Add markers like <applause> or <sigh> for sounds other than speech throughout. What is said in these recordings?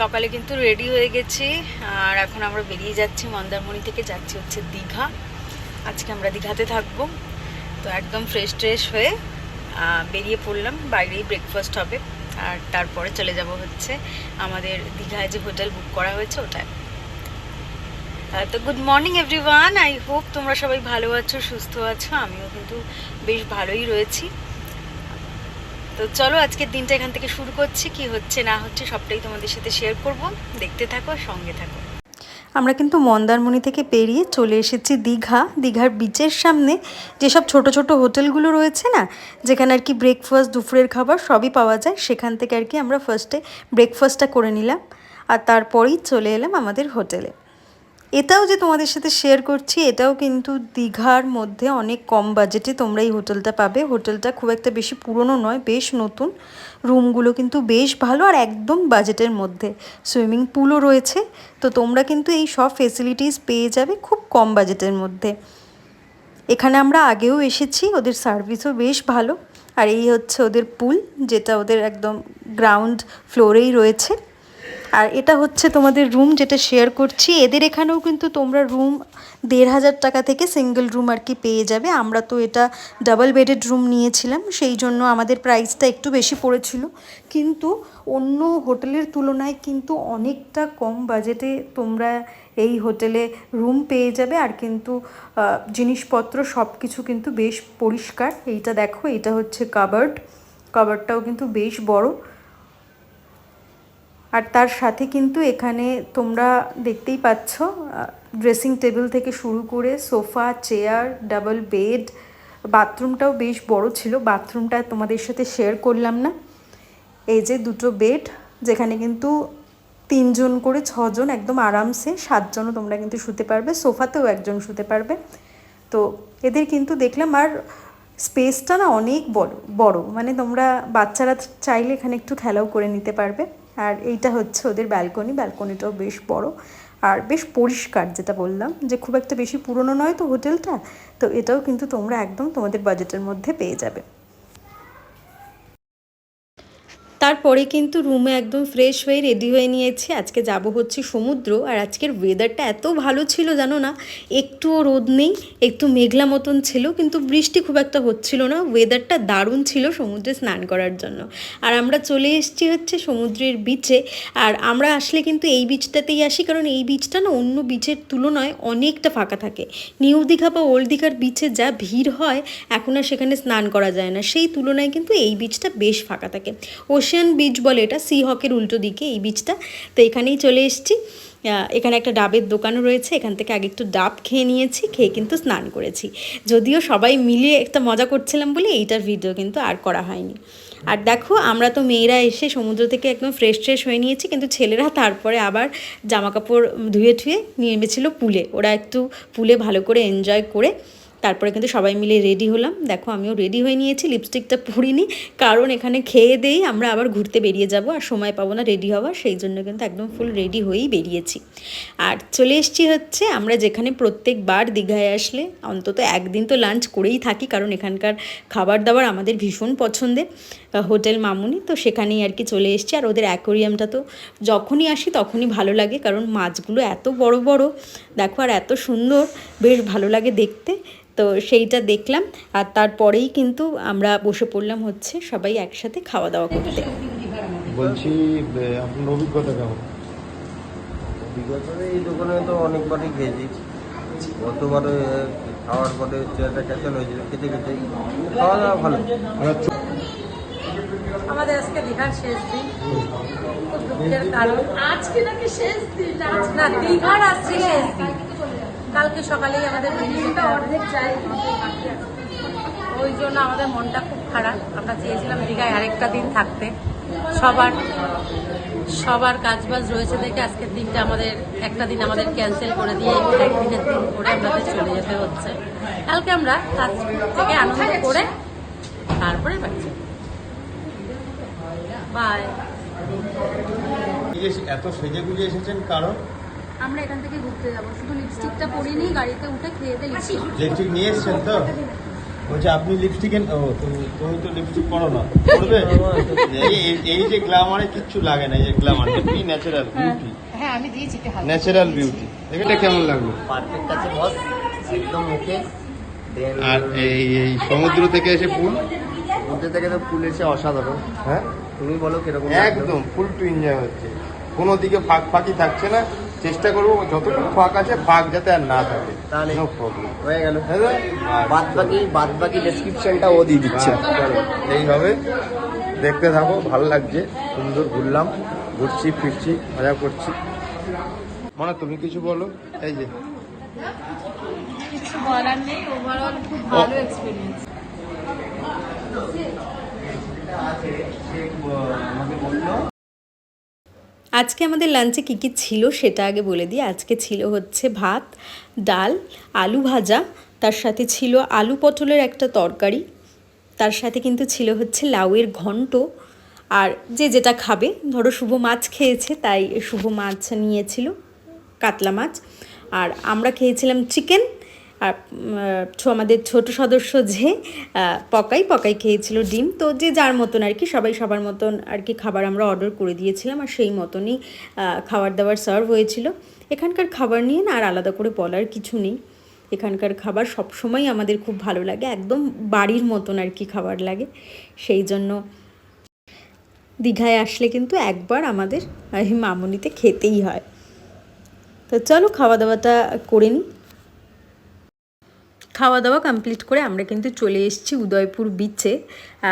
সকালে কিন্তু রেডি হয়ে গেছি, আর এখন আমরা বেরিয়ে যাচ্ছি, মন্দারমণি থেকে যাচ্ছি হচ্ছে দীঘা। আজকে আমরা দীঘাতে থাকব। তো একদম ফ্রেশ ট্রেশ হয়ে বেরিয়ে পড়লাম, বাইরেই ব্রেকফাস্ট হবে। আর তারপরে চলে যাব হচ্ছে আমাদের দীঘায় যে হোটেল বুক করা হয়েছে ওটায়। তো good morning everyone I hope তোমরা সবাই ভালো আছো, সুস্থ আছো, আমিও কিন্তু বেশ ভালোই রয়েছি। তো চলো আজকের দিনটা এখান থেকে শুরু করছি। কি হচ্ছে, না হচ্ছে, সবটাই তোমাদের সাথে শেয়ার করব। দেখতে থাকো সঙ্গে থাকো। আমরা কিন্তু মন্দারমণি থেকে পেরিয়ে চলে এসেছি দীঘা। দীঘার বিচের সামনে যেসব ছোট ছোট হোটেলগুলো রয়েছে না, যেখানে আর কি ব্রেকফাস্ট দুপুরের খাবার সবই পাওয়া যায়, সেখান থেকে আর কি আমরা ফার্স্টে ব্রেকফাস্টটা করে নিলাম। আর তারপরেই চলে এলাম আমাদের হোটেলে। এটাও যে তোমাদের সাথে শেয়ার করছি, এটাও কিন্তু দীঘার মধ্যে অনেক কম বাজেটে তোমরা এই হোটেলটা পাবে। হোটেলটা খুব একটা বেশি পুরনো নয়, বেশ নতুন। রুমগুলো কিন্তু বেশ ভালো আর একদম বাজেটের মধ্যে। সুইমিং পুলও রয়েছে, তো তোমরা কিন্তু এই সব ফেসিলিটিস পেয়ে যাবে খুব কম বাজেটের মধ্যে। এখানে আমরা আগেও এসেছি, ওদের সার্ভিসও বেশ ভালো। আর এই হচ্ছে ওদের পুল, যেটা ওদের একদম গ্রাউন্ড ফ্লোরেই রয়েছে। আর এটা হচ্ছে তোমাদের রুম যেটা শেয়ার করছি। এদের এখানেও কিন্তু তোমরা রুম দেড় হাজার টাকা থেকে সিঙ্গেল রুম আর কি পেয়ে যাবে। আমরা তো এটা ডাবল বেডেড রুম নিয়েছিলাম, সেই জন্য আমাদের প্রাইসটা একটু বেশি পড়েছিল। কিন্তু অন্য হোটেলের তুলনায় কিন্তু অনেকটা কম বাজেটে তোমরা এই হোটেলে রুম পেয়ে যাবে। আর কিন্তু জিনিসপত্র সব কিছু কিন্তু বেশ পরিষ্কার। এইটা দেখো, এটা হচ্ছে কাবার্ড কাবার্ডটাও কিন্তু বেশ বড়। আর তার সাথে কিন্তু এখানে তোমরা দেখতেই পাচ্ছ ড্রেসিং টেবিল থেকে শুরু করে সোফা, চেয়ার ডাবল বেড বাথরুমটাও বেশ বড় ছিল। বাথরুমটা তোমাদের সাথে শেয়ার করলাম না। এই যে দুটো বেড যেখানে কিন্তু তিনজন করে ছজন একদম আরামসে সাতজনও তোমরা কিন্তু শুতে পারবে, সোফাতেও একজন শুতে পারবে। তো এদের কিন্তু দেখলাম আর স্পেসটা না অনেক বড় বড়। মানে তোমরা বাচ্চারা চাইলে এখানে একটু খেলাও করে নিতে পারবে। আর এইটা হচ্ছে ওদের ব্যালকনি ব্যালকনিটাও বেশ বড় আর বেশ পরিষ্কার যেটা বললাম, যে খুব একটা বেশি পুরনো নয় তো হোটেলটা তো এটাও কিন্তু তোমরা একদম তোমাদের বাজেটের মধ্যে পেয়ে যাবে। তারপরে কিন্তু রুমে একদম ফ্রেশ হয়ে রেডি হয়ে নিয়েছি। আজকে যাব হচ্ছে সমুদ্র। আর আজকের ওয়েদারটা এত ভালো ছিল, জানো না? একটুও রোদ নেই, একটু মেঘলা মতন ছিল, কিন্তু বৃষ্টি খুব একটা হচ্ছিল না। ওয়েদারটা দারুণ ছিল সমুদ্রে স্নান করার জন্য। আর আমরা চলে এসেছি হচ্ছে সমুদ্রের বিচে আর আমরা আসলে কিন্তু এই বিচটাতেই আসি, কারণ এই বিচটা না অন্য বিচের তুলনায় অনেকটা ফাঁকা থাকে। নিউ দীঘা বা ওল্ড দীঘার বিচে যা ভিড় হয়, এখন আর সেখানে স্নান করা যায় না। সেই তুলনায় কিন্তু এই বিচটা বেশ ফাঁকা থাকে। ওশিয়ান বিচ বলে এটা সি হকের উল্টো দিকে এই বিচটা তো এখানেই চলে এসেছি। এখানে একটা ডাবের দোকানও রয়েছে, এখান থেকে আগে একটু ডাব খেয়ে নিয়েছি, খেয়ে কিন্তু স্নান করেছি। যদিও সবাই মিলে একটা মজা করছিলাম বলে এইটার ভিডিও কিন্তু আর করা হয়নি। আর দেখো, আমরা তো মেয়েরা এসে সমুদ্র থেকে একদম ফ্রেশ ট্রেশ হয়ে নিয়েছি, কিন্তু ছেলেরা তারপরে আবার জামা কাপড় ধুয়ে ধুয়ে নেমেছিল পুলে। ওরা একটু পুলে ভালো করে এনজয় করে তারপরে কিন্তু সবাই মিলে রেডি হলাম। দেখো, আমিও রেডি হয়ে নিয়েছি লিপস্টিকটা পরিনি, কারণ এখানে খেয়ে দেই, আমরা আবার ঘুরতে বেরিয়ে যাব, আর সময় পাবো না রেডি হওয়ার সেই জন্য কিন্তু একদম ফুল রেডি হয়েই বেরিয়েছি। আর চলে এসছি হচ্ছে, আমরা যেখানে প্রত্যেকবার দীঘায় আসলে, অন্তত একদিন তো লাঞ্চ করেই থাকি, কারণ এখানকার খাবার দাবার আমাদের ভীষণ পছন্দের হোটেল মামুনি, তো সেখানেই আর কি চলে এসছি। আর ওদের অ্যাকোরিয়ামটা তো যখনই আসি, তখনই ভালো লাগে, কারণ মাছগুলো এত বড় বড়, দেখো, আর এত সুন্দর, বেশ ভালো লাগে দেখতে। তো সেইটা দেখলাম আর তারপরেই কিন্তু আমরা বসে পড়লাম হচ্ছে সবাই একসাথে খাওয়া দাওয়া করতে। বলছি আপনার অভিজ্ঞতা কেমন? বিগত এই দোকানে তো অনেকবারই খেয়েছি। গতবারে খাওয়ার পরে চেয়ারটা ক্যান্সেল হয়েছিল খেতে খেতে খাওয়া দাওয়া ভালো। আচ্ছা। আমাদের আজকে দীঘার শেষ দিন। খুব দুঃখের কারণ। আজকে নাকি শেষ দিন? আজ না দীঘার আজকে শেষ দিন। কালকে সকালেই আমাদের অর্ধেক চাই। ওই জন্য আমাদের মনটা খুব খারাপ। আমরা চেয়েছিলাম দীঘায় আরেকটা দিন থাকতে। সবার সবার কাজবাজ রয়েছে দেখে আজকের দিনটা আমাদের, একটা দিন আমাদের ক্যান্সেল করে দিয়ে একদিনের দিন করে আমাদের চলে যেতে হচ্ছে। কালকে আমরা কাজ থেকে আনন্দ করে তারপরে যাব। বাই এত সেজে গুজে এসেছেন কারণ? আমরা এখান থেকে ঘুরতে যাব। শুধু লিপস্টিকটা পরিনি গাড়িতে উঠে খেয়ে দিয়ে লিপস্টিক নিয়ে এসেছেন তো? বলছে আপনি লিপস্টিক ও তুমি তুমি তো লিপস্টিক পরো না। পরবে এই যে গ্ল্যামারে কিচ্ছু লাগে না এই যে গ্ল্যামার এমনি ন্যাচারাল বিউটি হ্যাঁ। আমি দিয়েছি। ন্যাচারাল বিউটি এটা কেমন লাগল? পারফেক্ট আছে বস একদম ওকে আর এই এই সমুদ্র থেকে এসে ফুল? মধ্যে থেকে তো ফুল এসে অসাধারণ। হ্যাঁ? তুমি বলো কীরকম একদম ফুল টু এনজয় হচ্ছে। কোনো দিকে ফাঁক ফাঁকি থাকছে না। চেষ্টা করব যতটুকু ফাঁক আছে ফাঁক যাতে আর না থাকে। তাহলে নো প্রবলেম হয়ে গেল। বাদ বাকি বাদ বাকি ডেসক্রিপশনটা ও দিয়ে দিচ্ছে। এইভাবে দেখতে থাকো ভালো লাগছে সুন্দর ঘুরলাম ঘুরছি ফিরছি মজা করছি। মানে তুমি কিছু বলো? এই যে। কিছু বলার নেই ওভারঅল খুব ভালো এক্সপিরিয়েন্স আমাকে বলল আজকে আমাদের লাঞ্চে কী কী ছিল সেটা আগে বলে দিই। আজকে ছিল হচ্ছে ভাত, ডাল, আলু ভাজা, তার সাথে ছিল আলু পটলের একটা তরকারি, তার সাথে কিন্তু ছিল হচ্ছে লাউয়ের ঘন্ট। আর যে যেটা খাবে, ধরো শুভ মাছ খেয়েছে, তাই শুভ মাছ নিয়েছিল, কাতলা মাছ। আর আমরা খেয়েছিলাম চিকেন আর ছো- আমাদের ছোট সদস্য যে পকাই পকাই খেয়েছিল ডিম, তো যে যার মতন আর কি, সবাই সবার মতন আর কি খাবার আমরা অর্ডার করে দিয়েছিলাম আর সেই মতনই খাবার দাবার সার্ভ হয়েছিল। এখানকার খাবার নিয়ে না আর আলাদা করে বলার কিছু নেই। এখানকার খাবার সব সবসময় আমাদের খুব ভালো লাগে, একদম বাড়ির মতন আর কি খাবার লাগে। সেই জন্য দীঘায় আসলে কিন্তু একবার আমাদের মামনিতে খেতেই হয়। তো চলো খাওয়া দাওয়াটা করে নিই। খাওয়া দাওয়া কমপ্লিট করে আমরা কিন্তু চলে এসেছি উদয়পুর বিচে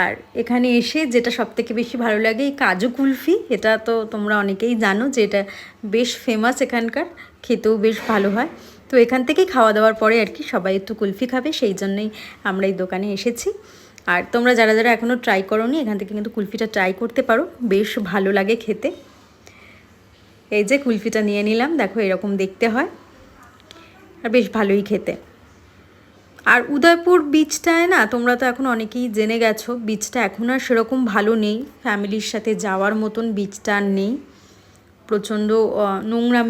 আর এখানে এসে যেটা সবথেকে বেশি ভালো লাগে, এই কাজু কুলফি। এটা তো তোমরা অনেকেই জানো যে এটা বেশ ফেমাস এখানকার, খেতেও বেশ ভালো হয়। তো এখান থেকেই খাওয়া দাওয়ার পরে আর কি সবাই একটু কুলফি খাবে, সেই জন্যই আমরা এই দোকানে এসেছি। আর তোমরা যারা যারা এখনও ট্রাই করোনি, এখান থেকে কিন্তু কুলফিটা ট্রাই করতে পারো। বেশ ভালো লাগে খেতে। এই যে কুলফিটা নিয়ে নিলাম, দেখো এরকম দেখতে হয়। আর বেশ ভালোই খেতে। আর উদয়পুর বিচটায় না, তোমরা তো এখন অনেকেই জেনে গেছো বিচটা এখন আর সেরকম ভালো নেই। ফ্যামিলির সাথে যাওয়ার মতন বিচটা আর নেই। প্রচণ্ড নোংরা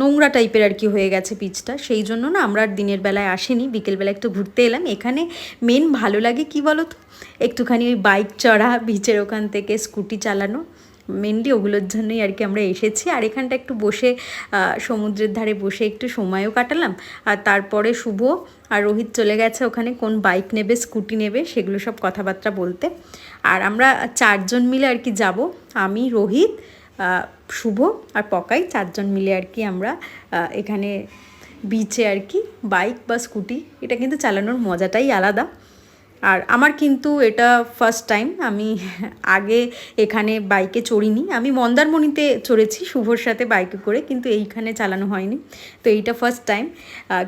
নোংরা টাইপের আর কি হয়ে গেছে বিচটা সেই জন্য না আমরা আর দিনের বেলায় আসিনি বিকেলবেলা একটু ঘুরতে এলাম। এখানে মেন ভালো লাগে কি বলো তো একটুখানি ওই বাইক চড়া বিচের ওখান থেকে স্কুটি চালানো। মেনলি ওগুলোর জন্যই আর কি আমরা এসেছি। আর এখানটা একটু বসে সমুদ্রের ধারে বসে একটু সময়ও কাটালাম। আর তারপরে শুভ আর রোহিত চলে গেছে ওখানে, কোন বাইক নেবে স্কুটি নেবে, সেগুলো সব কথাবার্তা বলতে। আর আমরা চারজন মিলে আর কি যাব। আমি, রোহিত শুভ আর পকাই চারজন মিলে আর কি আমরা এখানে বিচে আর কি বাইক বা স্কুটি এটা কিন্তু চালানোর মজাটাই আলাদা। আর আমার কিন্তু এটা ফার্স্ট টাইম আমি আগে এখানে বাইকে চড়িনি। আমি মন্দারমণিতে চড়েছি শুভর সাথে বাইকে করে, কিন্তু এইখানে চালানো হয়নি। তো এইটা ফার্স্ট টাইম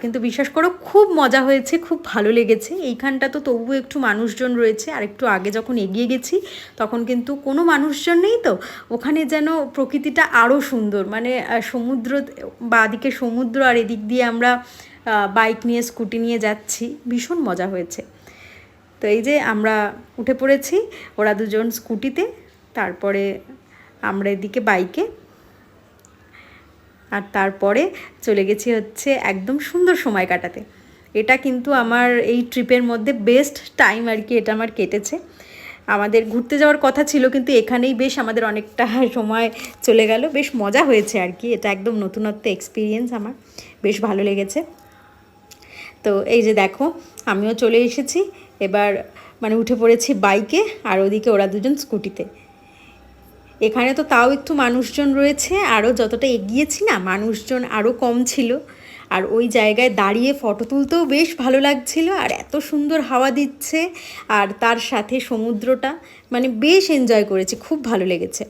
কিন্তু বিশ্বাস করো, খুব মজা হয়েছে, খুব ভালো লেগেছে। এইখানটা তো তবুও একটু মানুষজন রয়েছে, আর একটু আগে যখন এগিয়ে গেছি, তখন কিন্তু কোনো মানুষজন নেই তো। ওখানে যেন প্রকৃতিটা আরও সুন্দর মানে সমুদ্র বা দিকে সমুদ্র আর এদিক দিয়ে আমরা বাইক নিয়ে স্কুটি নিয়ে যাচ্ছি। ভীষণ মজা হয়েছে। এই যে আমরা উঠে পড়েছি, ওরা দুজন স্কুটিতে, তারপরে আমরা এদিকে বাইকে। আর তারপরে চলে গেছি হচ্ছে একদম সুন্দর সময় কাটাতে। এটা কিন্তু আমার এই ট্রিপের মধ্যে বেস্ট টাইম আর কি, এটা আমার কেটেছে। আমাদের ঘুরতে যাওয়ার কথা ছিল, কিন্তু এখানেই বেশ আমাদের অনেকটা <laughs> সময় চলে গেল। বেশ মজা হয়েছে আর কি, এটা একদম নতুনত্ব এক্সপিরিয়েন্স আমার। বেশ ভালো লেগেছে। তো এই যে দেখো, আমিও চলে এসেছি। এবার মানে উঠে পড়েছি বাইকে আর ওদিকে ওরা দুজন স্কুটিতে। এখানে তো তাও একটু মানুষজন রয়েছে আরও যতটা এগিয়েছি না, মানুষজন আরও কম ছিল। আর ওই জায়গায় দাঁড়িয়ে ফটো তুলতেও বেশ ভালো লাগছিল, আর এত সুন্দর হাওয়া দিচ্ছে, আর তার সাথে সমুদ্রটা মানে বেশ এনজয় করেছি, খুব ভালো লেগেছে।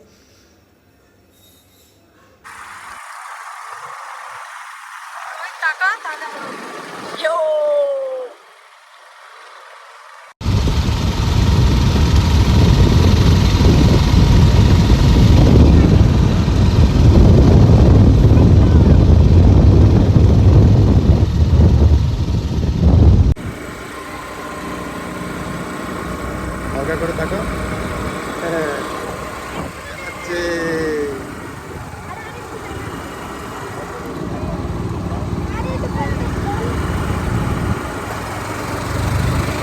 হালকা করে থাকো। হ্যাঁ।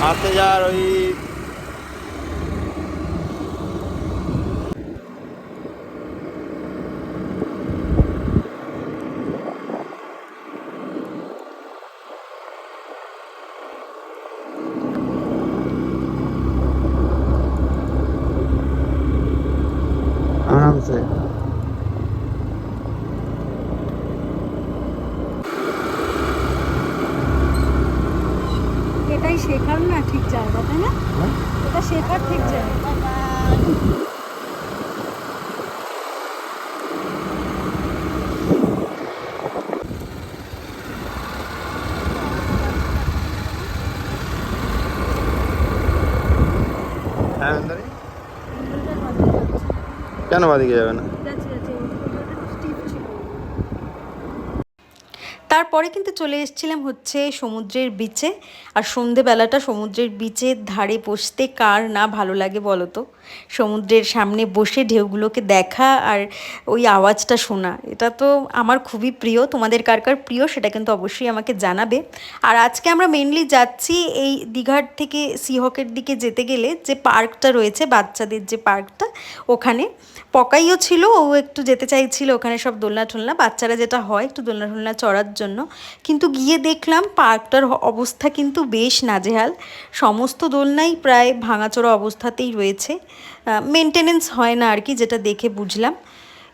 হাতে যার ওই শেখার ঠিক যায় হ্যাঁ? কেন বাদিকে যাবে না তারপরে কিন্তু চলে এসেছিলাম হচ্ছে সমুদ্রের বিচে আর সন্ধেবেলাটা সমুদ্রের বিচের ধারে বসতে কার না ভালো লাগে বলো তো? সমুদ্রের সামনে বসে ঢেউগুলোকে দেখা আর ওই আওয়াজটা শোনা। এটা তো আমার খুবই প্রিয়। তোমাদের কার কার প্রিয় সেটা কিন্তু অবশ্যই আমাকে জানাবে। আর আজকে আমরা মেনলি যাচ্ছি এই দীঘার থেকে সিহকের দিকে যেতে গেলে যে পার্কটা রয়েছে, বাচ্চাদের যে পার্কটা, ওখানে। পকাইও ছিল, ও একটু যেতে চাইছিল, ওখানে সব দোলনা ঠোলনা বাচ্চারা যেটা হয়, একটু দোলনা টোলনা চড়ার জন্য কিন্তু গিয়ে দেখলাম পার্কটার অবস্থা কিন্তু বেশ নাজেহাল। সমস্ত দোলনাই প্রায় ভাঙাচোরা অবস্থাতেই রয়েছে। মেনটেনেন্স হয় না আর কি, যেটা দেখে বুঝলাম।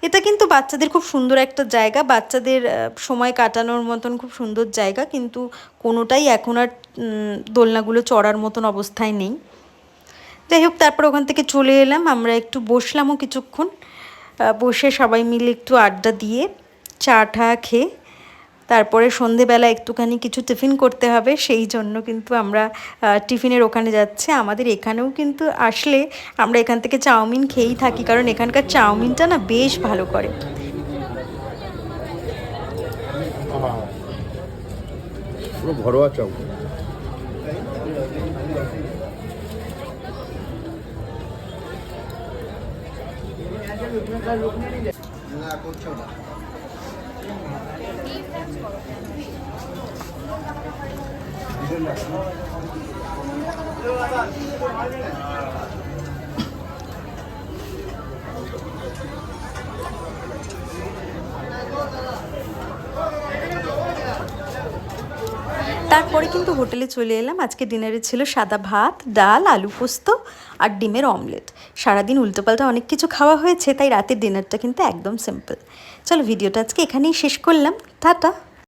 এটা কিন্তু বাচ্চাদের খুব সুন্দর একটা জায়গা। বাচ্চাদের সময় কাটানোর মতন খুব সুন্দর জায়গা। কিন্তু কোনোটাই এখন আর দোলনাগুলো চড়ার মতন অবস্থায় নেই। যাই হোক, তারপর ওখান থেকে চলে এলাম। আমরা একটু বসলামও কিছুক্ষণ। বসে সবাই মিলে একটু আড্ডা দিয়ে চা টা খেয়ে তারপরে সন্ধেবেলা একটুখানি কিছু টিফিন করতে হবে সেই জন্য কিন্তু আমরা টিফিনের ওখানে যাচ্ছি। আমাদের এখানেও কিন্তু আসলে আমরা এখান থেকে চাউমিন খেয়েই থাকি কারণ এখানকার চাউমিনটা না বেশ ভালো করে। পুরো ঘরোয়া চক তারপরে কিন্তু হোটেলে চলে এলাম। আজকে ডিনারে ছিল সাদা ভাত, ডাল, আলু পোস্ত আর ডিমের অমলেট। সারাদিন উল্টোপাল্টা অনেক কিছু খাওয়া হয়েছে, তাই রাতের ডিনারটা কিন্তু একদম সিম্পল চলো ভিডিওটা আজকে এখানেই শেষ করলাম টাটা।